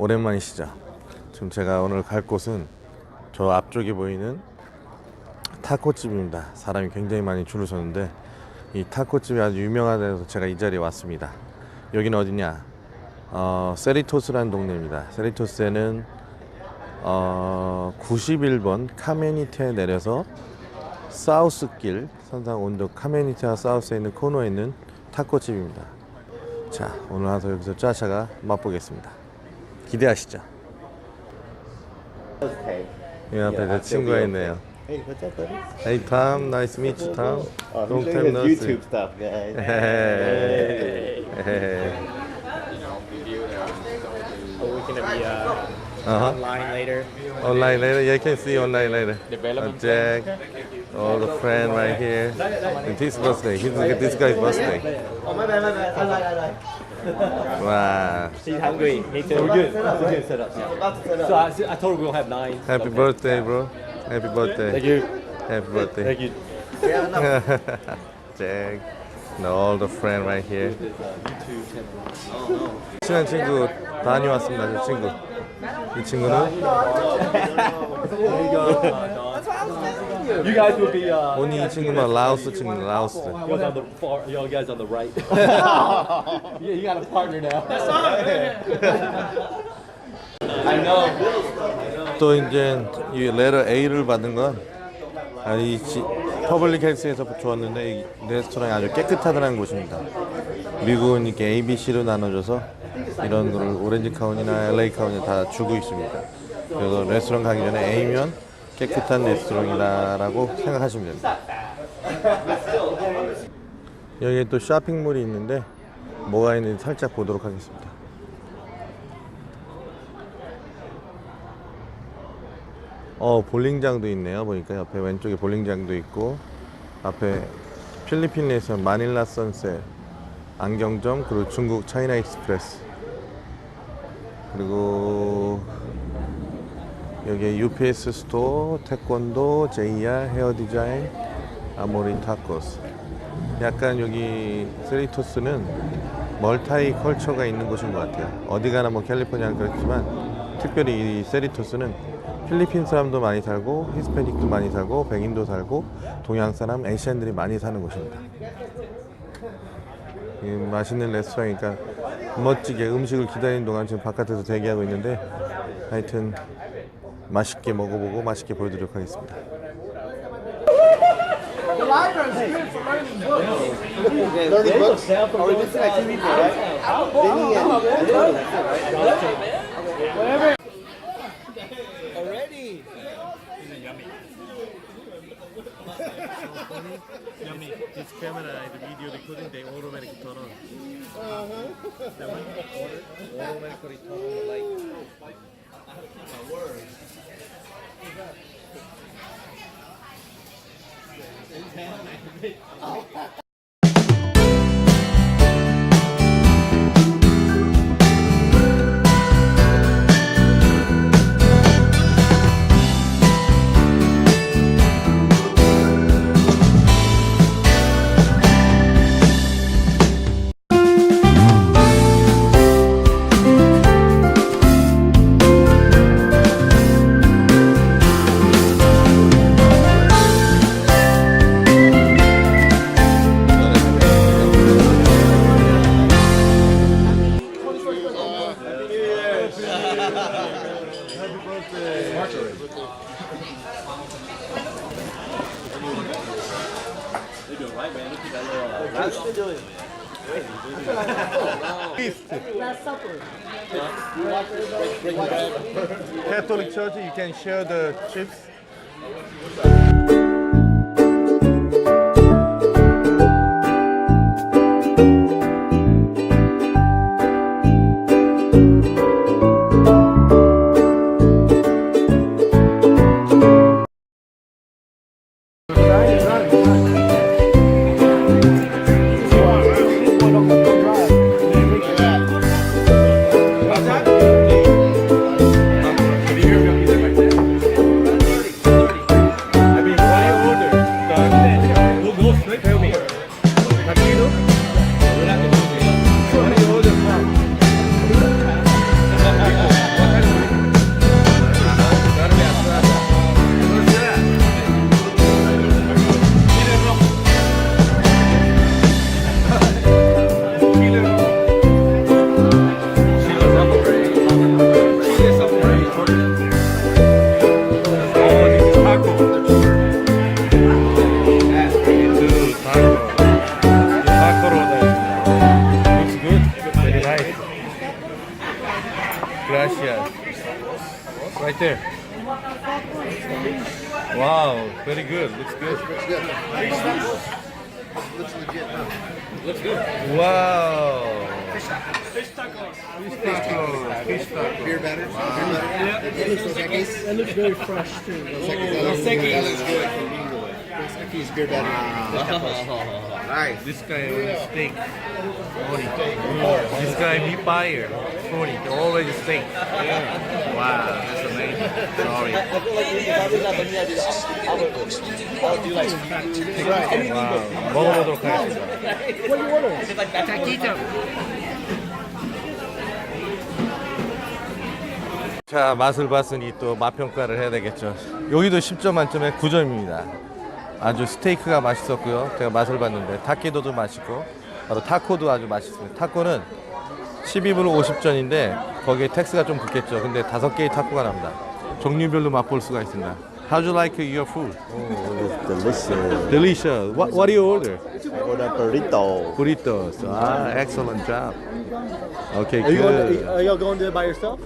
오랜만이시죠? 지금 제가 오늘 갈 곳은 저 앞쪽에 보이는 타코집입니다. 사람이 굉장히 많이 줄을 섰는데 이 타코집이 아주 유명하다해서 제가 이 자리에 왔습니다. 여기는 어디냐? 어, 세리토스라는 동네입니다. 세리토스에는 어, 91번 카메니테에 내려서 사우스길 선상 온도 카메니테와 사우스에 있는 코너에 있는 타코집입니다. 자, 오늘 와서 여기서 짜샤가 맛보겠습니다. 기대하시죠. 이 앞에 내 친구가 있네요. Hey, what's up, buddy? Hey Tom, nice to meet you, Tom. Oh, Long he's time doing no his see. YouTube stuff, guys. Hey. Hey. Oh, we're gonna be uh, Uh-huh. online later. Online later, yeah, you can see online later. Development Uh, Jack, all the friend right here. It's his birthday. He's this guy's birthday. Oh, my bad, my bad. I lied, I lied. Uh, Wow. She's hungry. Me too. We're good. We're good set up. Yeah. About to set up. So I, I told her we'll have nine. Happy birthday, bro. Happy birthday. Thank you. Happy birthday. Thank you. Yeah, enough. Jack, and all the friend right here. 친한 친구 다녀왔습니다. 저 친구. 이 친구는 You guys will be. Uh, 본인 이 친구는 라오스 친구, 라오스. you guys on the far. You guys on the right. yeah, you got a partner now. I know. 또 이제 이 레터 A를 받은 건 아, 이 지, 퍼블릭 헬스에서 주었는데 이 레스토랑이 아주 깨끗하다는 곳입니다. 미국은 이렇게 A, B, C로 나눠져서 이런 거를 오렌지 카운이나 LA 카운이 다 주고 있습니다. 그래서 레스토랑 가기 전에 A면 깨끗한 레스토랑이다라고 생각하시면 됩니다. 여기에 또 쇼핑몰이 있는데 뭐가 있는지 살짝 보도록 하겠습니다. 어 볼링장도 있네요 보니까 옆에 왼쪽에 볼링장도 있고 앞에 필리핀 내에서 마닐라 선셋 안경점 그리고 중국 차이나 익스프레스. 그리고 여기에 UPS 스토어 태권도 JR 헤어 디자인 아모리 타코스. 약간 여기 세리토스는 멀타이 컬처가 있는 곳인 것 같아요. 어디 가나 뭐 캘리포니아는 그렇지만 특별히 이 세리토스는 필리핀 사람도 많이 살고 히스패닉도 많이 살고 백인도 살고 동양 사람 에시안들이 많이 사는 곳입니다. 이 맛있는 레스토랑이니까 멋지게 음식을 기다리는 동안 지금 바깥에서 대기하고 있는데 하여튼 맛있게 먹어보고 맛있게 보여드리도록 하겠습니다. Oh. Yummy. This camera, the video recording, they automatically turn on. That one? automatically turn my word. It's. Last Supper. Catholic Church, you can share the chips. Gracias. Right there. Wow, very good. Looks good. Looks legit, huh? Wow. Fish tacos. Fish tacos. Beer batter? Beer batter? It looks. That looks very fresh too. That looks That looks good. Secki's beer batter. Nice. This guy on steak. Forty. This guy meat buyer. Forty. Always steak. Wow, that's amazing. Sorry. I feel like if I was at the meal, I would, I would do like anything 와, 먹어보도록 하겠습니다. What you order? It's like that. 자, 맛을 봤으니 또 맛평가를 해야 되겠죠. 여기도 10점 만점에 9점입니다. 아주 스테이크가 맛있었고요. 제가 맛을 봤는데 타케도도 맛있고 바로 타코도 아주 맛있습니다. 타코는 12불 50전인데 거기에 텍스가 좀 붙겠죠. 근데 다섯 개의 타코가 납니다. 종류별로 맛볼 수가 있습니다. How do you like your food? delicious. Delicious. What, what do you order? I order burrito. Burritos. Ah, excellent job. Okay, Are you good. going? Are y'all going there by yourself?